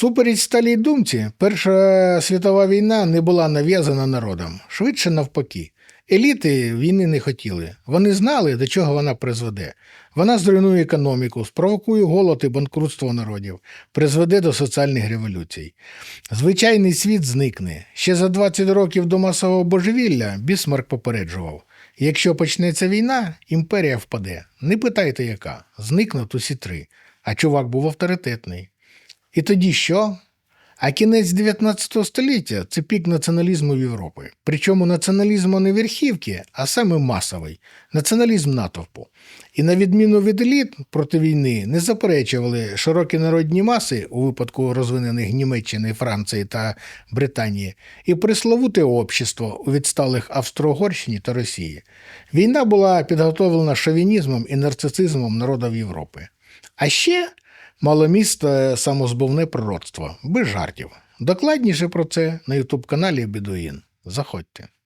Всупереч сталій думці, Перша світова війна не була нав'язана народом, швидше навпаки. Еліти війни не хотіли. Вони знали, до чого вона призведе. Вона зруйнує економіку, спровокує голод і банкрутство народів, призведе до соціальних революцій. Звичайний світ зникне. Ще за 20 років до масового божевілля Бісмарк попереджував. Якщо почнеться війна, імперія впаде. Не питайте, яка. Зникнуть усі три. А чувак був авторитетний. І тоді що? А кінець 19 століття це пік націоналізму в Європі. Причому націоналізму не верхівки, а саме масовий націоналізм натовпу. І на відміну від еліт проти війни не заперечували широкі народні маси у випадку розвинених Німеччини, Франції та Британії, і присловуте общество у відсталих Австро-Угорщині та Росії. Війна була підготовлена шовінізмом і нарцисизмом народів Європи. А ще маломісте самозбувне пророцтво, без жартів. Докладніше про це на ютуб каналі Бідуїн. Заходьте.